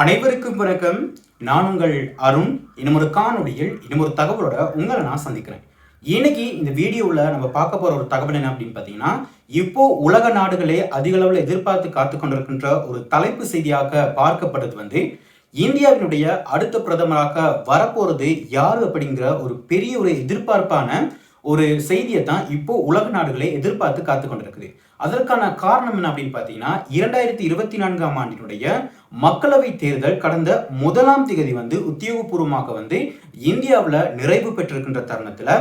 அனைவருக்கும் வணக்கம். நான் உங்கள் அருண். இன்னமொரு ஒரு இன்னமொரு தகவலோட உங்களை நான் சந்திக்கிறேன். இன்னைக்கு இந்த வீடியோவில் நம்ம பார்க்க போகிற ஒரு தகவல் என்ன அப்படின்னு பார்த்தீங்கன்னா இப்போ உலக நாடுகளே அதிகளவில் எதிர்பார்த்து காத்து கொண்டிருக்கின்ற ஒரு தலைப்பு செய்தியாக பார்க்கப்பட்டது வந்து இந்தியாவினுடைய அடுத்த பிரதமராக வரப்போகிறது யார் அப்படிங்கிற ஒரு பெரிய ஒரு எதிர்பார்ப்பான ஒரு செய்தியை தான் இப்போ உலக நாடுகளை எதிர்பார்த்து காத்து கொண்டிருக்குது. அதற்கான காரணம் என்ன அப்படின்னு பார்த்தீங்கன்னா இரண்டாயிரத்தி இருபத்தி நான்காம் ஆண்டினுடைய மக்களவை தேர்தல் கடந்த முதலாம் திகதி வந்து உத்தியோகபூர்வமாக வந்து இந்தியாவில் நிறைவு பெற்றிருக்கின்ற தருணத்தில்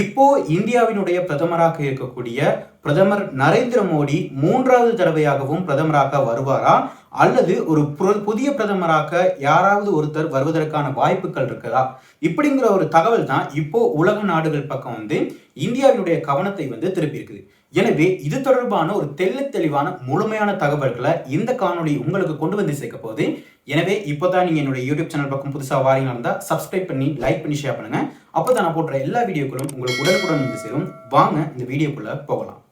இப்போ இந்தியாவினுடைய பிரதமராக இருக்கக்கூடிய பிரதமர் நரேந்திர மோடி மூன்றாவது தடவையாகவும் பிரதமராக வருவாரா? அல்லது ஒரு புதிய பிரதமராக யாராவது ஒருத்தர் வருவதற்கான வாய்ப்புகள் இருக்குதா? இப்படிங்கிற ஒரு தகவல் தான் இப்போ உலக நாடுகள் பக்கம் வந்து இந்தியாவினுடைய கவனத்தை வந்து திருப்பி இருக்குது. எனவே இது தொடர்பான ஒரு தெள்ளத் தெளிவான முழுமையான தகவல்களை இந்த காணொலி உங்களுக்கு கொண்டு வந்து சேர்க்க போகுது. எனவே இப்போதான் நீங்க என்னுடைய யூடியூப் சேனல் பக்கம் புதுசாக வாரீங்களா இருந்தால் சப்ஸ்கிரைப் பண்ணி லைக் பண்ணி ஷேர் பண்ணுங்க. அப்போ நான் போடுற எல்லா வீடியோக்களும் உங்களுக்கு உடனுக்குடன் வந்து சேரும். வாங்க இந்த வீடியோக்குள்ள போகலாம்.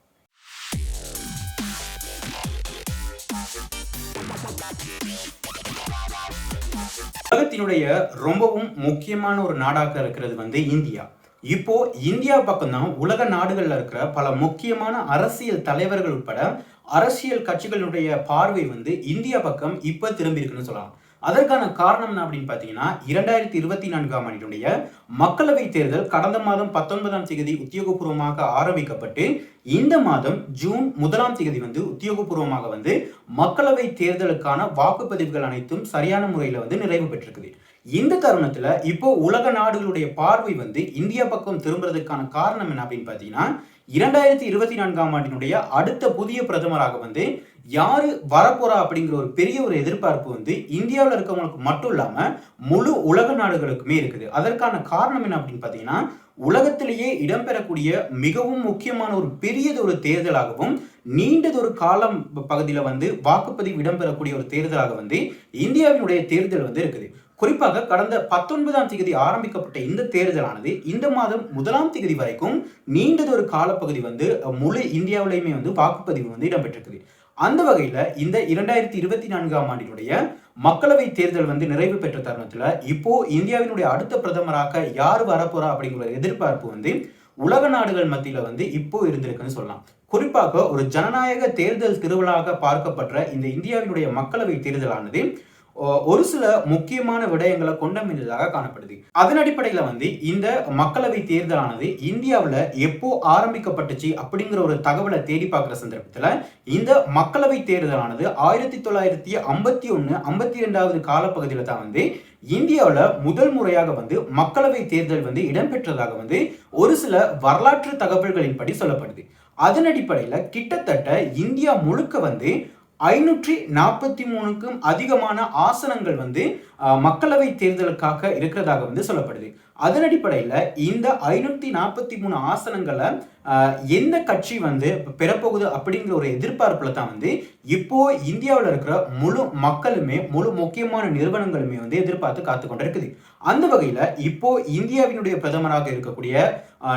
உலகத்தினுடைய ரொம்பவும் முக்கியமான ஒரு நாடாக இருக்கிறது வந்து இந்தியா. இப்போ இந்தியா பக்கம் தான் உலக நாடுகளில் இருக்கிற பல முக்கியமான அரசியல் தலைவர்கள் உட்பட அரசியல் கட்சிகளுடைய பார்வை வந்து இந்தியா பக்கம் இப்போ திரும்பி இருக்குன்னு சொல்லலாம். அதற்கான காரணம் என்ன அப்படின்னு பார்த்தீங்கன்னா இரண்டாயிரத்தி இருபத்தி நான்காம் ஆண்டினுடைய மக்களவை தேர்தல் கடந்த மாதம் பத்தொன்பதாம் தேதி உத்தியோகபூர்வமாக ஆரம்பிக்கப்பட்டு இந்த மாதம் ஜூன் முதலாம் தேதி வந்து உத்தியோகபூர்வமாக வந்து மக்களவை தேர்தலுக்கான வாக்குப்பதிவுகள் அனைத்தும் சரியான முறையில் வந்து நிறைவு பெற்றிருக்குது. இந்த தருணத்தில் இப்போ உலக நாடுகளுடைய பார்வை வந்து இந்தியா பக்கம் திரும்புறதுக்கான காரணம் என்ன அப்படின்னு பார்த்தீங்கன்னா இரண்டாயிரத்தி இருபத்தி நான்காம் ஆண்டினுடைய அடுத்த புதிய பிரதமராக வந்து யாரு வரப்போறா அப்படிங்கிற ஒரு பெரிய ஒரு எதிர்பார்ப்பு வந்து இந்தியாவில் இருக்கவங்களுக்கு மட்டும் இல்லாமல் முழு உலக நாடுகளுக்குமே இருக்குது. அதற்கான காரணம் என்ன அப்படின்னு பார்த்தீங்கன்னா உலகத்திலேயே இடம்பெறக்கூடிய மிகவும் முக்கியமான ஒரு பெரியதொரு தேர்தலாகவும் நீண்டதொரு காலம் பகுதியில் வந்து வாக்குப்பதிவு இடம்பெறக்கூடிய ஒரு தேர்தலாக வந்து இந்தியாவினுடைய தேர்தல் வந்து இருக்குது. குறிப்பாக கடந்த பத்தொன்பதாம் தேதி ஆரம்பிக்கப்பட்ட இந்த தேர்தலானது இந்த மாதம் முதலாம் தேதி வரைக்கும் நீண்டதொரு காலப்பகுதி வந்து முழு இந்தியாவிலையுமே வந்து வாக்குப்பதிவு வந்து இடம்பெற்றிருக்குது. அந்த வகையில இந்த இரண்டாயிரத்தி இருபத்தி நான்காம் ஆண்டினுடைய மக்களவை தேர்தல் வந்து நிறைவு பெற்ற தருணத்துல இப்போ இந்தியாவினுடைய அடுத்த பிரதமராக யார் வரப்போறா அப்படிங்கிற எதிர்பார்ப்பு வந்து உலக நாடுகள் மத்தியில வந்து இப்போ இருந்திருக்குன்னு சொல்லலாம். குறிப்பாக ஒரு ஜனநாயக தேர்தல் திருவிழாக பார்க்கப்பட்ட இந்த இந்தியாவினுடைய மக்களவை தேர்தலானது ஒரு சில முக்கியமான விடயங்களை கொண்டமைந்ததாக காணப்படுது. அதன் அடிப்படையில் வந்து இந்த மக்களவை தேர்தலானது இந்தியாவில் எப்போ ஆரம்பிக்கப்பட்டுச்சு அப்படிங்கிற ஒரு தகவலை தேடி பார்க்குற சந்தர்ப்பத்தில் இந்த மக்களவை தேர்தலானது ஆயிரத்தி தொள்ளாயிரத்தி ஐம்பத்தி ஒன்று ஐம்பத்தி ரெண்டாவது காலப்பகுதியில் தான் வந்து இந்தியாவில் முதல் முறையாக வந்து மக்களவை தேர்தல் வந்து இடம்பெற்றதாக வந்து ஒரு சில வரலாற்று தகவல்களின்படி சொல்லப்படுது. அதன் அடிப்படையில் கிட்டத்தட்ட இந்தியா முழுக்க வந்து ஐநூற்றி நாற்பத்தி மூணுக்கும் அதிகமான ஆசனங்கள் வந்து மக்களவை தேர்தலுக்காக இருக்கிறதாக வந்து சொல்லப்படுது. அதன் அடிப்படையில் இந்த ஐநூற்றி நாற்பத்தி மூணு ஆசனங்களை எந்த கட்சி வந்து பெறப்போகுது அப்படிங்கிற ஒரு எதிர்பார்ப்பில் தான் வந்து இப்போ இந்தியாவில் இருக்கிற முழு மக்களுமே முழு முக்கியமான நிறுவனங்களுமே வந்து எதிர்பார்த்து காத்து கொண்டிருக்குது. அந்த வகையில் இப்போ இந்தியாவினுடைய பிரதமராக இருக்கக்கூடிய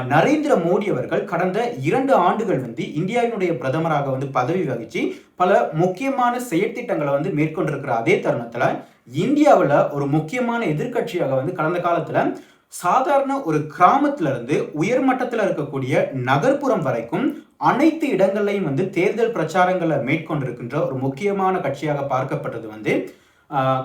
நரேந்திர மோடி அவர்கள் கடந்த இரண்டு ஆண்டுகள் வந்து இந்தியாவினுடைய பிரதமராக வந்து பதவி வகிச்சு பல முக்கியமான செயற்திட்டங்களை வந்து மேற்கொண்டிருக்கிற அதே தருணத்தில் இந்தியாவில் ஒரு முக்கியமான எதிர்க்கட்சியாக வந்து கடந்த காலத்தில் சாதாரண ஒரு கிராமத்திலிருந்து உயர்மட்டத்தில் இருக்கக்கூடிய நகர்ப்புறம் வரைக்கும் அனைத்து இடங்கள்லையும் வந்து தேர்தல் பிரச்சாரங்களை மேற்கொண்டிருக்கின்ற ஒரு முக்கியமான கட்சியாக பார்க்கப்பட்டது வந்து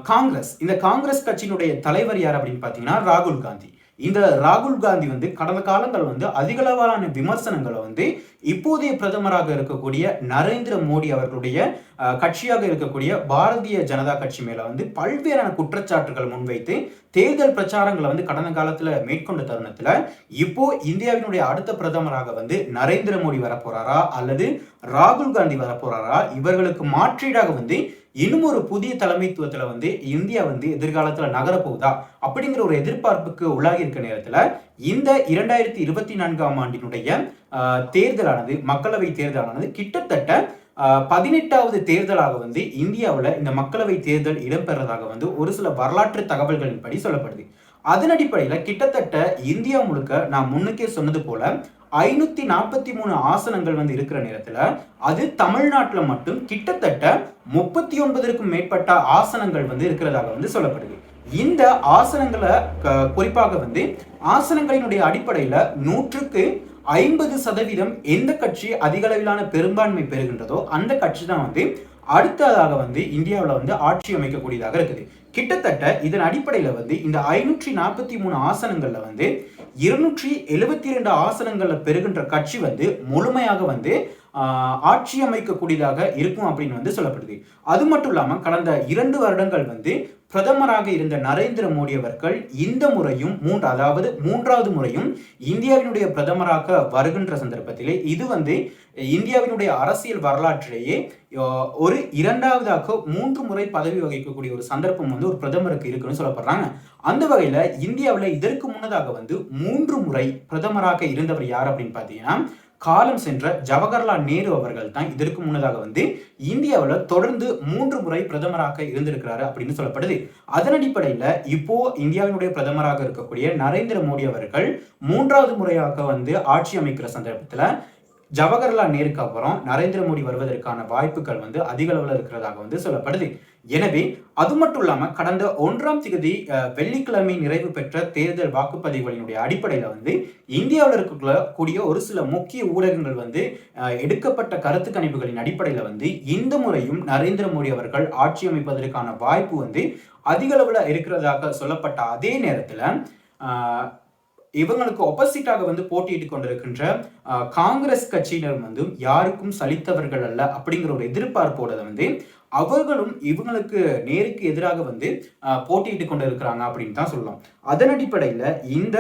காங்கிரஸ். இந்த காங்கிரஸ் கட்சியினுடைய தலைவர் யார் அப்படின்னு பார்த்தீங்கன்னா ராகுல் காந்தி. இந்த ராகுல் காந்தி வந்து கடந்த காலங்கள் வந்து அதிகளவான விமர்சனங்களை வந்து இப்போதைய பிரதமராக இருக்கக்கூடிய நரேந்திர மோடி அவர்களுடைய கட்சியாக இருக்கக்கூடிய பாரதிய ஜனதா கட்சி மேல வந்து பல்வேறான குற்றச்சாட்டுகள் முன்வைத்து தேர்தல் பிரச்சாரங்களை வந்து கடந்த காலத்துல மேற்கொண்ட தருணத்துல இப்போ இந்தியாவினுடைய அடுத்த பிரதமராக வந்து நரேந்திர மோடி வரப்போறாரா அல்லது ராகுல் காந்தி வரப்போறாரா? இவர்களுக்கு மாற்றீடாக வந்து இன்னும் ஒரு புதிய தலைமைத்துவத்தில் வந்து இந்தியா வந்து எதிர்காலத்தில் நகரப்போகுதா? அப்படிங்கிற ஒரு எதிர்பார்ப்புக்கு உள்ளாகி இருக்க நேரத்தில் இந்த இரண்டாயிரத்தி இருபத்தி நான்காம் ஆண்டினுடைய தேர்தலானது மக்களவை தேர்தலானது கிட்டத்தட்ட பதினெட்டாவது தேர்தலாக வந்து இந்தியாவில் இந்த மக்களவை தேர்தல் இடம்பெறதாக வந்து ஒரு சில வரலாற்று தகவல்களின்படி சொல்லப்படுது. அதன் அடிப்படையில் கிட்டத்தட்ட இந்தியா முழுக்க நான் முன்னுக்கே சொன்னது போல ஐநூத்தி நாற்பத்தி மூணு ஆசனங்கள் வந்து இருக்கிற நேரத்துல அது தமிழ்நாட்டில் மட்டும் கிட்டத்தட்ட முப்பத்தி ஒன்பதற்கும் மேற்பட்ட ஆசனங்கள் வந்து இருக்கிறதாக வந்து சொல்லப்படுது. இந்த ஆசனங்களை குறிப்பாக வந்து ஆசனங்களினுடைய அடிப்படையில நூற்றுக்கு ஐம்பது சதவீதம் எந்த கட்சி அதிக அளவிலான பெரும்பான்மை பெறுகின்றதோ அந்த கட்சி தான் வந்து அடுத்ததாக வந்து இந்தியாவில் வந்து ஆட்சி அமைக்கக்கூடியதாக இருக்குது. கிட்டத்தட்ட இதன் அடிப்படையில் வந்து இந்த ஐநூற்றி நாற்பத்தி மூணு ஆசனங்களில் வந்து இருநூற்றி எழுபத்தி இரண்டு ஆசனங்களில் பெறுகின்ற கட்சி வந்து முழுமையாக வந்து ஆட்சி அமைக்கக்கூடியதாக இருக்கும் அப்படின்னு வந்து சொல்லப்படுது. அது மட்டும் இல்லாமல் கடந்த இரண்டு வருடங்கள் வந்து பிரதமராக இருந்த நரேந்திர மோடி அவர்கள் இந்த முறையும் மூன்று அதாவது மூன்றாவது முறையும் இந்தியாவினுடைய பிரதமராக வருகின்ற சந்தர்ப்பத்திலே இது வந்து இந்தியாவினுடைய அரசியல் வரலாற்றிலேயே ஒரு இரண்டாவதாக மூன்று முறை பதவி வகிக்கக்கூடிய ஒரு சந்தர்ப்பம் வந்து ஒரு பிரதமருக்கு இருக்குன்னு சொல்லப்படுறாங்க. அந்த வகையில் இந்தியாவில் இதற்கு முன்னதாக வந்து மூன்று முறை பிரதமராக இருந்தவர் யார் அப்படின்னு பார்த்தீங்கன்னா காலம் சென்ற ஜவஹர்லால் நேரு அவர்கள் தான் இதற்கு முன்னதாக வந்து இந்தியாவில் தொடர்ந்து மூன்று முறை பிரதமராக இருந்திருக்கிறாரு அப்படின்னு சொல்லப்படுது. அதன் அடிப்படையில் இப்போ இந்தியாவினுடைய பிரதமராக இருக்கக்கூடிய நரேந்திர மோடி அவர்கள் மூன்றாவது முறையாக வந்து ஆட்சி அமைக்கிற சந்தர்ப்பத்தில் ஜவஹர்லால் நேருக்கு அப்புறம் நரேந்திர மோடி வருவதற்கான வாய்ப்புகள் வந்து அதிக அளவில் இருக்கிறதாக வந்து சொல்லப்படுது. எனவே அது மட்டும் இல்லாமல் கடந்த ஒன்றாம் திகதி வெள்ளிக்கிழமை நிறைவு பெற்ற தேர்தல் வாக்குப்பதிவுகளினுடைய அடிப்படையில் வந்து இந்தியாவில் இருக்கக்கூடிய ஒரு சில முக்கிய ஊடகங்கள் வந்து எடுக்கப்பட்ட கருத்து கணிப்புகளின் அடிப்படையில் வந்து இந்த முறையும் நரேந்திர மோடி அவர்கள் ஆட்சி அமைப்பதற்கான வாய்ப்பு வந்து அதிக அளவில் இருக்கிறதாக சொல்லப்பட்ட அதே நேரத்தில் இவங்களுக்கு ஒப்போசிட்டாக வந்து போட்டியிட்டு கொண்டிருக்கின்ற காங்கிரஸ் கட்சியினர் வந்து யாருக்கும் சலித்தவர்கள் அல்ல அப்படிங்கிற ஒரு எதிர்பார்ப்போட வந்து அவர்களும் இவங்களுக்கு நேருக்கு எதிராக வந்து போட்டியிட்டு கொண்டு இருக்கிறாங்க அப்படின்னு தான் சொல்லலாம். அதன் அடிப்படையில் இந்த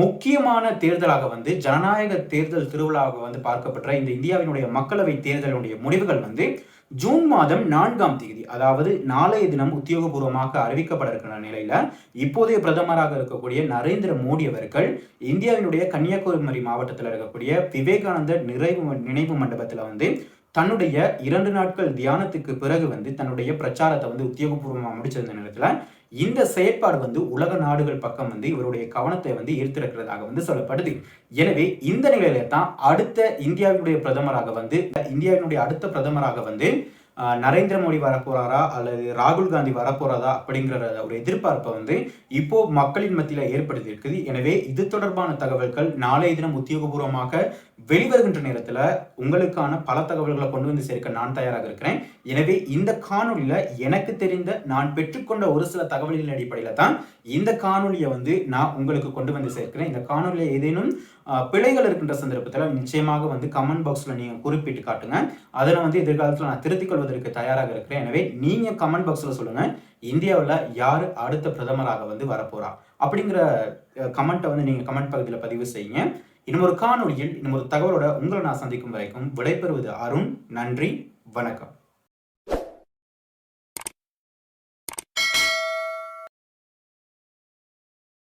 முக்கியமான தேர்தலாக வந்து ஜனநாயக தேர்தல் திருவிழாவாக வந்து பார்க்கப்பட்ட இந்த இந்தியாவினுடைய மக்களவை தேர்தலுடைய முடிவுகள் வந்து ஜூன் மாதம் நான்காம் தேதி அதாவது நாளைய தினம் உத்தியோகபூர்வமாக அறிவிக்கப்பட இருக்கிற நிலையில இப்போதைய பிரதமராக இருக்கக்கூடிய நரேந்திர மோடி அவர்கள் இந்தியாவினுடைய கன்னியாகுமரி மாவட்டத்தில் இருக்கக்கூடிய விவேகானந்தர் நிறைவு நினைவு மண்டபத்தில் வந்து தன்னுடைய இரண்டு நாட்கள் தியானத்துக்கு பிறகு வந்து தன்னுடைய பிரச்சாரத்தை வந்து உத்தியோகபூர்வமாக முடிச்சிருந்த நேரத்தில் இந்த செயற்பாடு வந்து உலக நாடுகள் பக்கம் வந்து இவருடைய கவனத்தை வந்து ஈர்த்திருக்கிறதாக வந்து சொல்லப்படுது. எனவே இந்த நிலையில தான் அடுத்த இந்தியாவினுடைய பிரதமராக வந்து இந்தியாவினுடைய அடுத்த பிரதமராக வந்து நரேந்திர மோடி வரப்போறாரா அல்லது ராகுல் காந்தி வரப்போறதா அப்படிங்கிற ஒரு எதிர்பார்ப்பை வந்து இப்போ மக்களின் மத்தியில் ஏற்படுத்தி இருக்குது. எனவே இது தொடர்பான தகவல்கள் நாளைய தினம் உத்தியோகபூர்வமாக வெளிவருகின்ற நேரத்தில் உங்களுக்கான பல தகவல்களை கொண்டு வந்து சேர்க்க நான் தயாராக இருக்கிறேன். எனவே இந்த காணொலியில் எனக்கு தெரிந்த நான் பெற்றுக்கொண்ட ஒரு சில தகவல்களின் அடிப்படையில் தான் இந்த காணொலியை வந்து நான் உங்களுக்கு கொண்டு வந்து சேர்க்கிறேன். இந்த காணொலியை ஏதேனும் பிழைகள் இருக்கின்ற சந்தர்ப்பத்தில் நிச்சயமாக வந்து கமெண்ட் பாக்ஸில் நீங்கள் குறிப்பிட்டு காட்டுங்க. அதில் வந்து எதிர்காலத்தில் நான் திருத்திக் கொள்வதற்கு தயாராக இருக்கிறேன். எனவே நீங்கள் கமெண்ட் பாக்ஸில் சொல்லுங்கள் இந்தியாவில் யார் அடுத்த பிரதமராக வந்து வரப்போகிறா அப்படிங்கிற கமெண்ட்டை வந்து நீங்கள் கமெண்ட் பகுதியில் பதிவு செய்யுங்க. இன்னும் ஒரு காணொலியில் இன்னும் ஒரு தகவலோட உங்களை நான் சந்திக்கும் வரைக்கும் விடைபெறுவது அருண். நன்றி. வணக்கம்.